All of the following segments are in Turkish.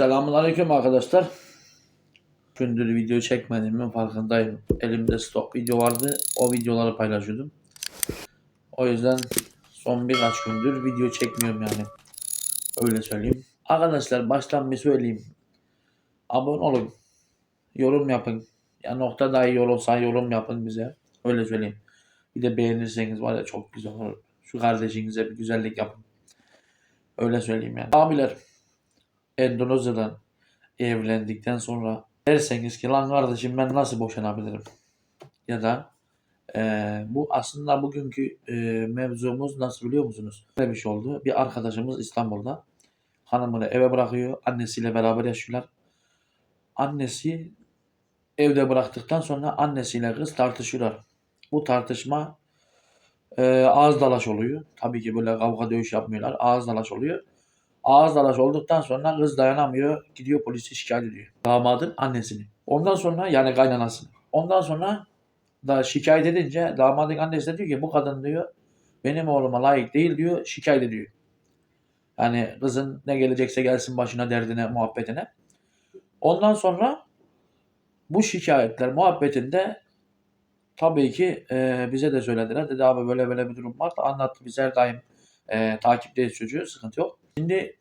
Selamünaleyküm arkadaşlar. Gündür video çekmediğimin farkındayım. Elimde stok video vardı. O videoları paylaşıyordum. O yüzden son birkaç gündür video çekmiyorum yani. Öyle söyleyeyim. Arkadaşlar baştan bir söyleyeyim. Abone olun. Yorum yapın. Ya nokta dahi yol olsa yorum yapın bize. Öyle söyleyeyim. Bir de beğenirseniz var ya çok güzel olur. Şu kardeşinize bir güzellik yapın. Öyle söyleyeyim yani. Abiler Endonezya'dan evlendikten sonra derseniz ki lan kardeşim ben nasıl boşanabilirim? Ya da eee, bu aslında bugünkü eee, mevzumuz nasıl biliyor musunuz? Böyle bir şey oldu. Bir arkadaşımız İstanbul'da hanımını eve bırakıyor. Annesiyle beraber yaşıyorlar. Annesi evde bıraktıktan sonra annesiyle kız tartışıyorlar. Bu tartışma eee ağız dalaş oluyor. Tabii ki böyle kavga dövüş yapmıyorlar. Ağız dalaş oluyor. Ağız dalaş olduktan sonra kız dayanamıyor. Gidiyor polise şikayet ediyor. Damadın annesini. Ondan sonra yani kaynanasını. Ondan sonra da şikayet edince damadın annesi de diyor ki bu kadın diyor benim oğluma layık değil diyor şikayet ediyor. Yani kızın ne gelecekse gelsin başına derdine muhabbetine. Ondan sonra bu şikayetler muhabbetinde tabii ki e, bize de söylediler. Dedi abi böyle böyle bir durum var da anlattı. Biz her daim e, takipteyiz çocuğu sıkıntı yok. Şimdi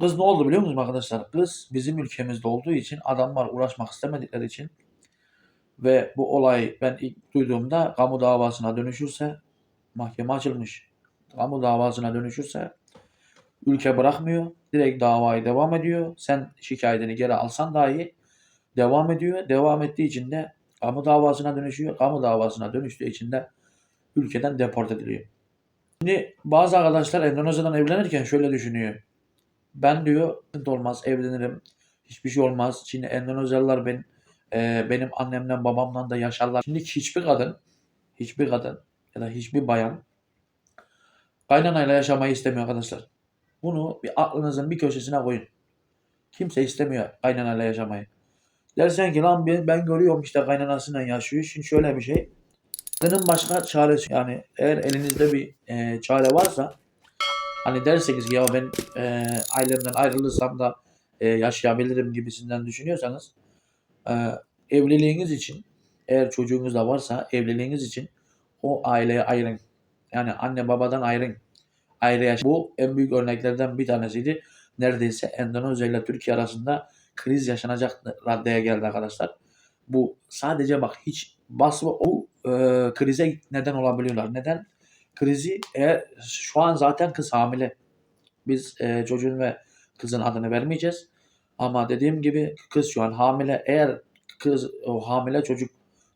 kız ne oldu biliyor musunuz arkadaşlar? Kız bizim ülkemizde olduğu için adamlar uğraşmak istemedikleri için ve bu olay ben ilk duyduğumda kamu davasına dönüşürse mahkeme açılmış. Kamu davasına dönüşürse ülke bırakmıyor. Direkt davayı devam ediyor. Sen şikayetini geri alsan dahi devam ediyor. Devam ettiği için de kamu davasına dönüşüyor. Kamu davasına dönüştüğü için de ülkeden deport ediliyor. Şimdi bazı arkadaşlar Endonezya'dan evlenirken şöyle düşünüyor. Ben diyor olmaz evlenirim. Hiçbir şey olmaz. Şimdi Endonezyalılar ben, e, benim annemden babamdan da yaşarlar. Şimdi hiçbir kadın hiçbir kadın ya da hiçbir bayan kaynanayla yaşamayı istemiyor arkadaşlar. Bunu bir aklınızın bir köşesine koyun. Kimse istemiyor kaynanayla yaşamayı. Dersen ki lan ben, ben görüyorum işte kaynanasıyla yaşıyor. Şimdi şöyle bir şey. Kadının başka çaresi yani eğer elinizde bir e, çare varsa hani derseniz ki ya ben e, ailemden ayrılırsam da e, yaşayabilirim gibisinden düşünüyorsanız e, evliliğiniz için eğer çocuğunuz da varsa evliliğiniz için o aileye ayırın. Yani anne babadan ayırın. Ayrı yaş. Bu en büyük örneklerden bir tanesiydi. Neredeyse Endonezya ile Türkiye arasında kriz yaşanacak raddeye geldi arkadaşlar. Bu sadece bak hiç basma o e, krize neden olabiliyorlar. Neden? Krizi eğer şu an zaten kız hamile. Biz e, çocuğun ve kızın adını vermeyeceğiz. Ama dediğim gibi kız şu an hamile. Eğer kız o hamile çocuk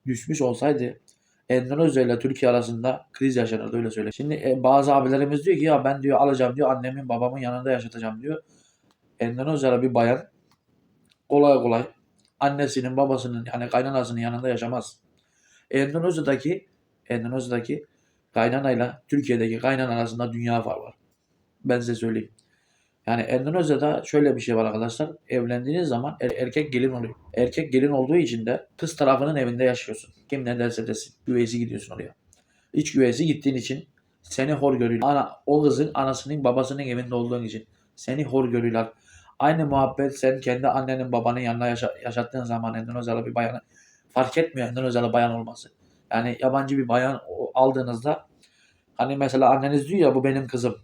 düşmüş olsaydı Endonezya ile Türkiye arasında kriz yaşanırdı öyle söyle. Şimdi e, bazı abilerimiz diyor ki ya ben diyor alacağım diyor annemin babamın yanında yaşatacağım diyor. Endonezyalı bir bayan kolay kolay annesinin babasının yani kaynanasının yanında yaşamaz. Endonezya'daki Endonezya'daki kaynanayla Türkiye'deki kaynana arasında dünya farkı var. Ben size söyleyeyim. Yani Endonezya'da şöyle bir şey var arkadaşlar. Evlendiğiniz zaman er- erkek gelin oluyor. Erkek gelin olduğu için de kız tarafının evinde yaşıyorsun. Kim ne derse desin. Güveysi gidiyorsun oraya. İç güveysi gittiğin için seni hor görüyorlar. Ana, o kızın anasının babasının evinde olduğun için seni hor görüyorlar. Aynı muhabbet sen kendi annenin babanın yanında yaşa- yaşattığın zaman Endonezyalı bir bayanı fark etmiyor Endonezyalı bayan olması. Yani yabancı bir bayan aldığınızda hani mesela anneniz diyor ya bu benim kızım.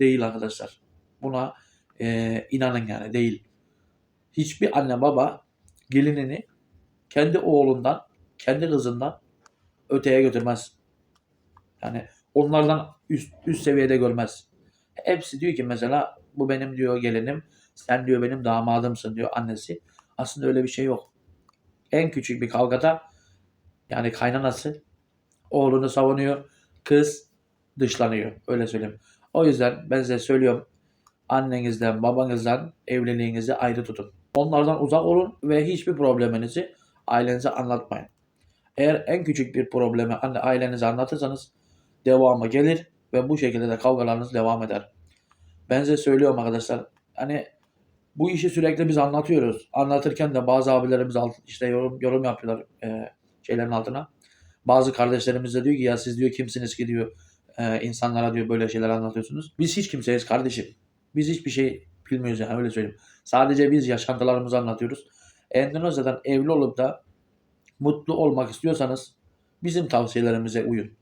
Değil arkadaşlar. Buna e, inanın yani değil. Hiçbir anne baba gelinini kendi oğlundan, kendi kızından öteye götürmez. Yani onlardan üst, üst seviyede görmez. Hepsi diyor ki mesela bu benim diyor gelinim, sen diyor benim damadımsın diyor annesi. Aslında öyle bir şey yok. En küçük bir kavgada yani kaynanası oğlunu savunuyor, kız dışlanıyor. Öyle söyleyeyim. O yüzden ben size söylüyorum. Annenizden, babanızdan evliliğinizi ayrı tutun. Onlardan uzak olun ve hiçbir probleminizi ailenize anlatmayın. Eğer en küçük bir problemi anne ailenize anlatırsanız devamı gelir ve bu şekilde de kavgalarınız devam eder. Ben size söylüyorum arkadaşlar. Hani bu işi sürekli biz anlatıyoruz. Anlatırken de bazı abilerimiz alt, işte yorum, yorum yapıyorlar e, şeylerin altına. Bazı kardeşlerimiz de diyor ki ya siz diyor kimsiniz ki diyor e, insanlara diyor böyle şeyler anlatıyorsunuz. Biz hiç kimseyiz kardeşim. Biz hiçbir şey bilmiyoruz yani öyle söyleyeyim. Sadece biz yaşantılarımızı anlatıyoruz. Endonezya'dan evli olup da mutlu olmak istiyorsanız bizim tavsiyelerimize uyun.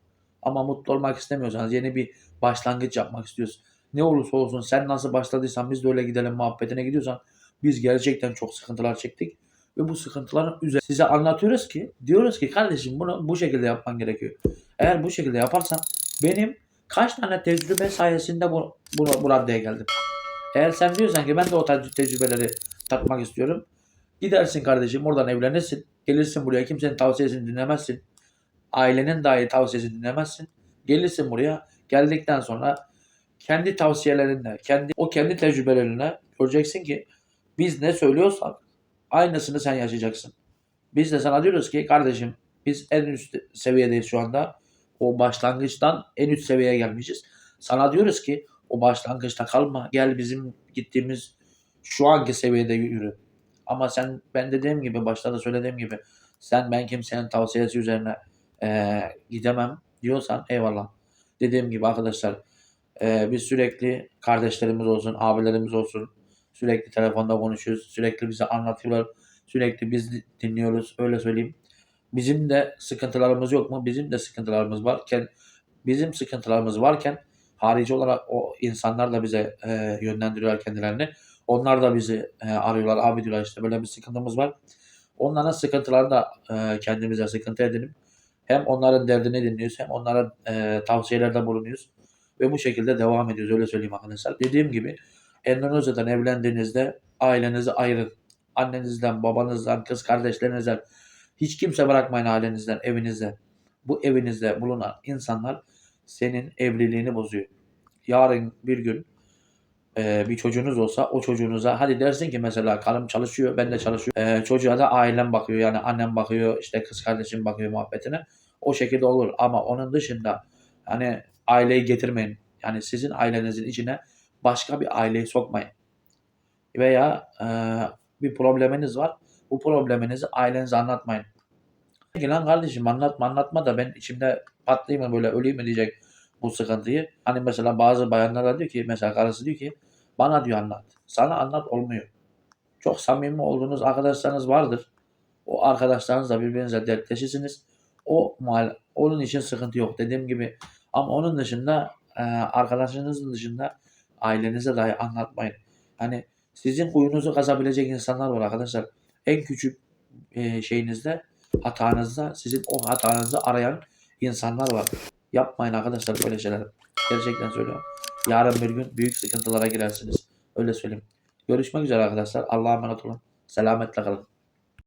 Ama mutlu olmak istemiyorsanız yeni bir başlangıç yapmak istiyoruz. Ne olursa olsun sen nasıl başladıysan biz de öyle gidelim muhabbetine gidiyorsan biz gerçekten çok sıkıntılar çektik. Ve bu sıkıntıların üzerine size anlatıyoruz ki diyoruz ki kardeşim bunu bu şekilde yapman gerekiyor. Eğer bu şekilde yaparsan benim kaç tane tecrübe sayesinde bu, bu, bu raddeye geldim. Eğer sen diyorsan ki ben de o te- tecrübeleri tatmak istiyorum. Gidersin kardeşim oradan evlenirsin. Gelirsin buraya kimsenin tavsiyesini dinlemezsin. Ailenin dahi tavsiyesini dinlemezsin. Gelirsin buraya. Geldikten sonra kendi tavsiyelerinle, kendi o kendi tecrübelerine göreceksin ki biz ne söylüyorsak aynısını sen yaşayacaksın. Biz de sana diyoruz ki kardeşim biz en üst seviyedeyiz şu anda. O başlangıçtan en üst seviyeye gelmişiz. Sana diyoruz ki o başlangıçta kalma. Gel bizim gittiğimiz şu anki seviyede yürü. Ama sen ben dediğim gibi başta da söylediğim gibi sen ben kimsenin tavsiyesi üzerine eee, gidemem diyorsan eyvallah. Dediğim gibi arkadaşlar eee, biz sürekli kardeşlerimiz olsun, abilerimiz olsun sürekli telefonda konuşuyoruz. Sürekli bize anlatıyorlar. Sürekli biz dinliyoruz. Öyle söyleyeyim. Bizim de sıkıntılarımız yok mu? Bizim de sıkıntılarımız varken bizim sıkıntılarımız varken harici olarak o insanlar da bize e, yönlendiriyorlar kendilerini. Onlar da bizi e, arıyorlar. Abi diyorlar işte böyle bir sıkıntımız var. Onların sıkıntılarını da e, kendimize sıkıntı edinip hem onların derdini dinliyoruz hem onlara e, tavsiyelerde bulunuyoruz. Ve bu şekilde devam ediyoruz. Öyle söyleyeyim arkadaşlar. Dediğim gibi Endonezya'dan evlendiğinizde ailenizi ayırın. Annenizden, babanızdan, kız kardeşlerinizden hiç kimse bırakmayın ailenizden, evinizden. Bu evinizde bulunan insanlar senin evliliğini bozuyor. Yarın bir gün e, bir çocuğunuz olsa o çocuğunuza hadi dersin ki mesela karım çalışıyor ben de çalışıyorum. E, çocuğa da ailem bakıyor yani annem bakıyor işte kız kardeşim bakıyor muhabbetine. O şekilde olur ama onun dışında hani aileyi getirmeyin. Yani sizin ailenizin içine başka bir aileyi sokmayın. Veya e, bir probleminiz var. Bu probleminizi ailenize anlatmayın. Ki lan kardeşim anlatma anlatma da ben içimde patlayayım mı böyle öleyim mi diyecek bu sıkıntıyı. Hani mesela bazı bayanlar da diyor ki mesela karısı diyor ki bana diyor anlat. Sana anlat olmuyor. Çok samimi olduğunuz arkadaşlarınız vardır. O arkadaşlarınızla birbirinize dertleşirsiniz. O mal, onun için sıkıntı yok dediğim gibi. Ama onun dışında e, arkadaşınızın dışında ailenize dahi anlatmayın. Hani sizin huyunuzu kazabilecek insanlar var arkadaşlar. En küçük e, şeyinizde hatanızda sizin o hatanızı arayan insanlar var. Yapmayın arkadaşlar böyle şeyler. Gerçekten söylüyorum. Yarın bir gün büyük sıkıntılara girersiniz. Öyle söyleyeyim. Görüşmek üzere arkadaşlar. Allah'a emanet olun. Selametle kalın.